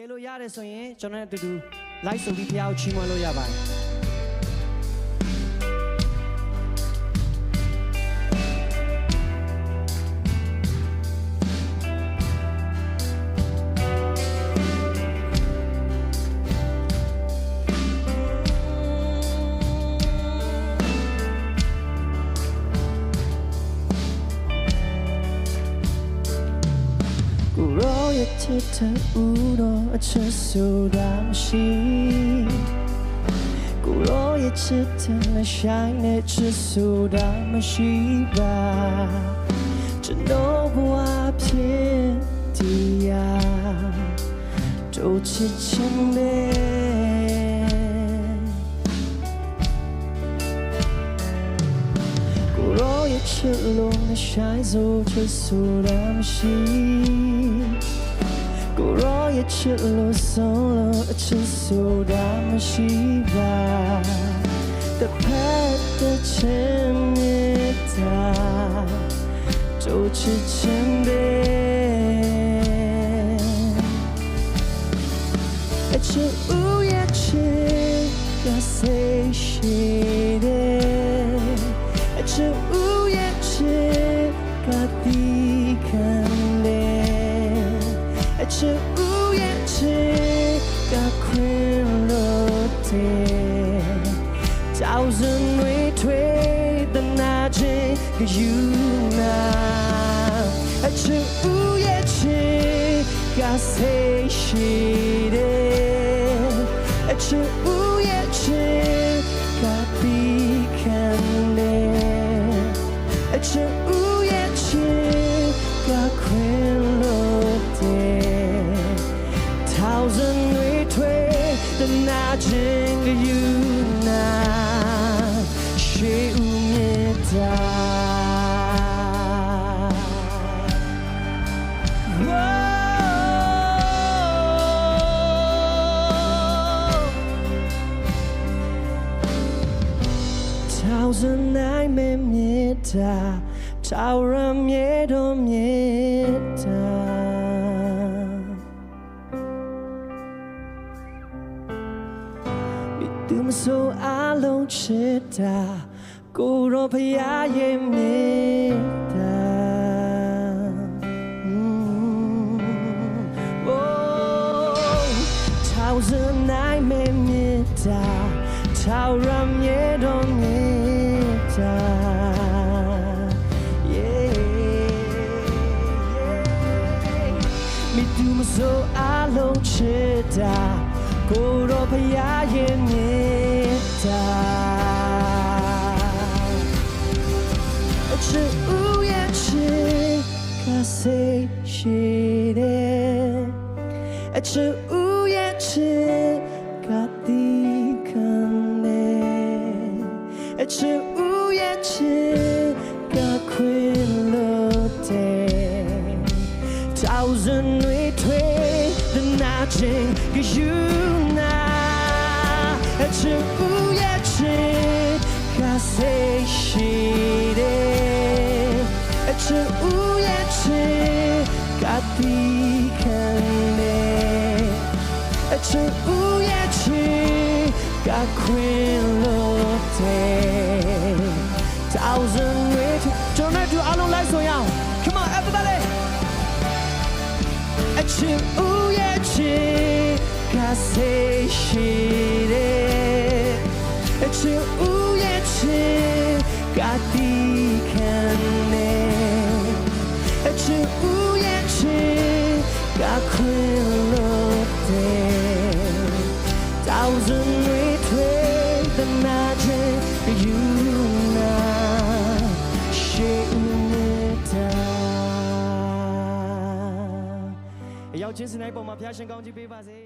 ကယ်လို့ရတယ်ဆိုရင်ကျွန်တော်တို့အတူတူ live ဆိုပြီးဖျားကိုချီးမွမ်းလို့ရပါတယ် ချစ်တဲ့ဦးတော်အချစ်ဆိုတာမရှိကိုရောရဲ့ချစ်တဲ့မဆိုင်တဲ့ချစ်ဆိုတာမရှိပါကျွန်တော်ဘဝဖြစ်တရားတို့ချစ်ချင်တယ်ကိုရောရဲ့ချစ်လို့မဆိုင်စို့ချစ်ဆိုတာမရှိ ကိုရောရဲ့ချစ်လို့ဆုံးလို့အချစ်ဆိုတာမရှိပါတစ်ဖက်တစ်ချင်းမြတ်တာတို့ချစ်ချင်တယ် အချစ်ဦးရဲ့ချစ်ကခွင်လို့တယ်ကြောက်စံတွေထွေးတနာချင်းကယူနာအချစ် Thousand nine မေတ္တာထာဝရမြေတော်မြေတာမိသူမဆိုအလုံးချစ်တာကိုရောဖရာရဲ့မြေတာ Oh, thousand nine minutes, thousand minutes. Me do me so alone, chita, go up a yamita. အချစ်ဦးရဲ့ချစ်ကစိတ်ရှိတယ်အချစ်ဦးရဲ့ချစ်ကတိခံတယ်အချစ်ဦးရဲ့ချစ်ကခွ thousand တွေထွေး the nothing cause you now အချစ်ဦးရဲ့ချစ်ကစိတ်ရှိတယ်အချစ်ဦးရဲ့ချစ်ကတိခံတယ်အချစ်ဦးရဲ့ချစ်ကခွင်လို့တယ် thousand တွေထွေးကျွန်တော်တို့အားလုံးလိုက်ဆိုရအောင် အချစ်ဦးရဲ့ချစ်ကစိတ်ရှိ ချင်းစနိုက်ပေါ်မှာဖျားရှင်ကောင်းကြီးပေးပါစေ